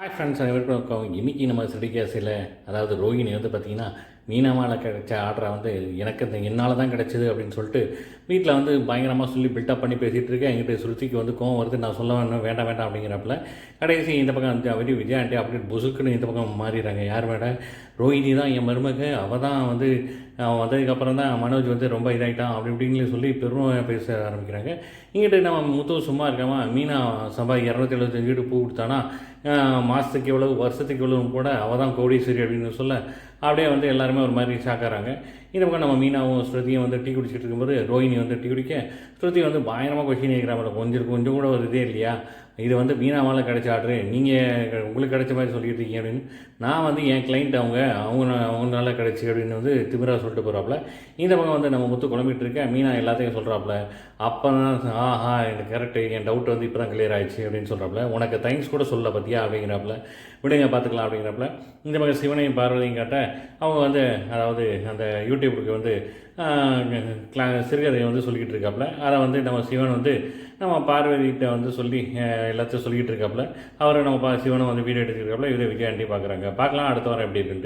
Hi friends அனைவருக்கும் இருக்கோம் இன்றைக்கி நம்ம சிடிகேசியில் அதாவது ரோஹிணி வந்து பார்த்திங்கன்னா மீனாமாவில் கிடைச்ச ஆர்டரை வந்து எனக்கு இந்த என்னால் தான் கிடச்சிது அப்படின்னு சொல்லிட்டு வீட்டில் வந்து பயங்கரமாக சொல்லி பில்டப் பண்ணி பேசிகிட்டு இருக்கேன். எங்கிட்ட சுருத்திக்கு வந்து கோவம் வருது. நான் சொல்ல வேணும் வேண்டாம் வேண்டாம் அப்படிங்கிறப்பல கடைசி இந்த பக்கம் வந்து அவரி விஜய் ஆண்டி அப்படியே புசுக்குன்னு இந்த பக்கம் மாறிடுறாங்க. யார் வேட ரோஹிணி தான் என் மருமக. அவள் தான் வந்து அவன் வந்ததுக்கப்புறம் தான் மனோஜ் வந்து ரொம்ப இதாகிட்டான் அப்படி இப்படின்னு சொல்லி பெருமை பேச ஆரம்பிக்கிறாங்க. இங்கிட்ட நம்ம முத்து சும்மா இருக்காமல் மீனா சபா இரநூத்தி எழுபத்தஞ்சு வீடு பூ கொடுத்தானா மாதத்துக்கு எவ்வளவு வருஷத்துக்கு எவ்வளவு கூட அவள் தான் கோடீஸ்வரி அப்படின்னு சொல்ல அப்படியே வந்து எல்லாருமே ஒரு மாதிரி ஷாக்காகிறாங்க இந்த பக்கம் நம்ம மீனாவும் ஸ்ருதியும் வந்து டீ குடிச்சிட்டு இருக்கும்போது ரோஹிணி வந்து டீ குடிக்க ஸ்ருதி வந்து பயங்கரமாக கொஷின் கேட்குறாங்க கொஞ்சம் கொஞ்சம் கூட ஒரு இதே இல்லையா? இது வந்து மீனாவால் கிடைச்ச ஆர்டரு நீங்கள் உங்களுக்கு கிடைச்ச மாதிரி சொல்லிட்டு இருக்கீங்க அப்படின்னு. நான் வந்து என் கிளைண்ட் அவங்க அவங்க அவங்களால கிடைச்சி அப்படின்னு வந்து திமிரா சொல்லிட்டு போகிறாப்புல இந்த பக்கம் வந்து நம்ம முத்து குழம்பிட்டு இருக்கேன் மீனா எல்லாத்தையும் சொல்கிறாப்புல அப்போ தான் ஆஹா எனக்கு கரெக்டு என் டவுட் வந்து இப்போ தான் கிளியர் ஆயிடுச்சு அப்படின்னு சொல்கிறாப்புல உனக்கு தேங்க்ஸ் கூட சொல்ல பார்த்தியா அப்படிங்கிறாப்புல விடுங்க பார்த்துக்கலாம் அப்படிங்கிறாப்புல இந்த பக்கம் சிவனையும் பார்வதியும் காட்ட அவங்க வந்து அதாவது அந்த யூடியூபுக்கு வந்து கிளா சிறுகதையை வந்து சொல்லிக்கிட்டு இருக்காப்புல அதை வந்து நம்ம சிவன் வந்து நம்ம பார்வதிகிட்ட வந்து சொல்லி எல்லாத்தையும் சொல்லிக்கிட்டு இருக்காப்புல அவரை நம்ம பா சிவனை வந்து வீடியோ எடுத்துருக்காப்புல இவரை விஜயாண்டி பார்க்குறாங்க. பார்க்கலாம் அடுத்த வாரம் எப்படி இருக்குன்ட்டு.